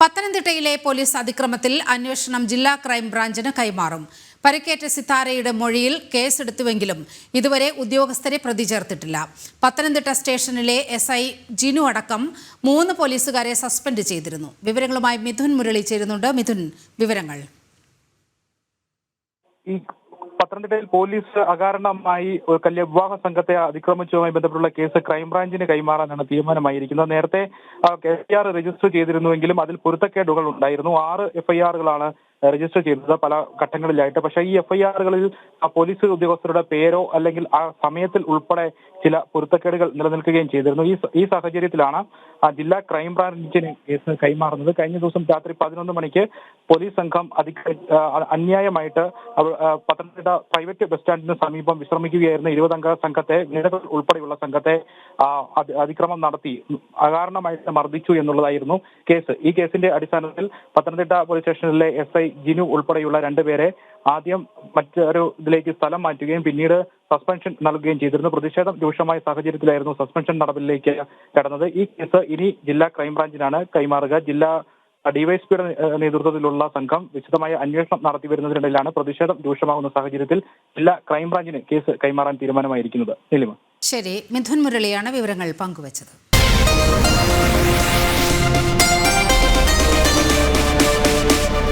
പത്തനംതിട്ടയിലെ പോലീസ് അതിക്രമത്തിൽ അന്വേഷണം ജില്ലാ ക്രൈംബ്രാഞ്ചിന് കൈമാറും. പരിക്കേറ്റ സിത്താരയുടെ മൊഴിയിൽ കേസെടുത്തുവെങ്കിലും ഇതുവരെ ഉദ്യോഗസ്ഥരെ പ്രതി ചേർത്തിട്ടില്ല. പത്തനംതിട്ട സ്റ്റേഷനിലെ എസ് ഐ ജിനു അടക്കം മൂന്ന് പോലീസുകാരെ സസ്പെൻഡ് ചെയ്തിരുന്നു. വിവരങ്ങളുമായി മിഥുൻ മുരളി ചേരുന്നുണ്ട്. മിഥുൻ വിവരങ്ങൾ. പത്തനംതിട്ടയിൽ പോലീസ് അകാരണമായി കല്യ വിവാഹ സംഘത്തെ അതിക്രമിച്ചതുമായി ബന്ധപ്പെട്ടുള്ള കേസ് ക്രൈംബ്രാഞ്ചിന് കൈമാറാനാണ് തീരുമാനമായിരിക്കുന്നത്. നേരത്തെ എഫ്ഐആർ രജിസ്റ്റർ ചെയ്തിരുന്നുവെങ്കിലും അതിൽ പൊരുത്തക്കേടുകൾ ഉണ്ടായിരുന്നു. ആറ് എഫ്ഐആറുകളാണ് രജിസ്റ്റർ ചെയ്തത് പല ഘട്ടങ്ങളിലായിട്ട്. പക്ഷേ ഈ എഫ്ഐആറുകളിൽ ആ പോലീസ് ഉദ്യോഗസ്ഥരുടെ പേരോ അല്ലെങ്കിൽ ആ സമയത്തിൽ ഉൾപ്പെടെ ചില പൊരുത്തക്കേടുകൾ നിലനിൽക്കുകയും ചെയ്തിരുന്നു. ഈ ഈ സാഹചര്യത്തിലാണ് ആ ജില്ലാ ക്രൈംബ്രാഞ്ചിന് കേസ് കൈമാറുന്നത്. കഴിഞ്ഞ ദിവസം രാത്രി പതിനൊന്ന് മണിക്ക് പോലീസ് സംഘം അധിക അന്യായമായിട്ട് പത്തനംതിട്ട പ്രൈവറ്റ് ബസ് സ്റ്റാൻഡിന് സമീപം വിശ്രമിക്കുകയായിരുന്ന ഇരുപതംഗ സംഘത്തെ ഉൾപ്പെടെയുള്ള സംഘത്തെ അതിക്രമം നടത്തി. അകാരണമായിട്ട് മർദ്ദിച്ചു എന്നുള്ളതായിരുന്നു കേസ്. ഈ കേസിന്റെ അടിസ്ഥാനത്തിൽ പത്തനംതിട്ട പോലീസ് സ്റ്റേഷനിലെ എസ് ഐ ജിനു ഉൾപ്പെടെയുള്ള രണ്ടുപേരെ ആദ്യം മറ്റൊരു ഇതിലേക്ക് സ്ഥലം മാറ്റുകയും പിന്നീട് സസ്പെൻഷൻ നൽകുകയും ചെയ്തിരുന്നു. പ്രതിഷേധം രൂക്ഷമായ സാഹചര്യത്തിലായിരുന്നു സസ്പെൻഷൻ നടപടിയിലേക്ക് കടന്നത്. ഈ കേസ് ഇനി ജില്ലാ ക്രൈംബ്രാഞ്ചിനാണ് കൈമാറുക. ജില്ലാ ഡിവൈഎസ്പിയുടെ നേതൃത്വത്തിലുള്ള സംഘം വിശദമായ അന്വേഷണം നടത്തി വരുന്നതിനിടയിലാണ് പ്രതിഷേധം രൂക്ഷമാകുന്ന സാഹചര്യത്തിൽ ജില്ലാ ക്രൈംബ്രാഞ്ചിന് കേസ് കൈമാറാൻ തീരുമാനമായിരിക്കുന്നത്. നീലിമ. ശരി മിഥുൻ മുരളിയാണ് വിവരങ്ങൾ പങ്കുവച്ചത്.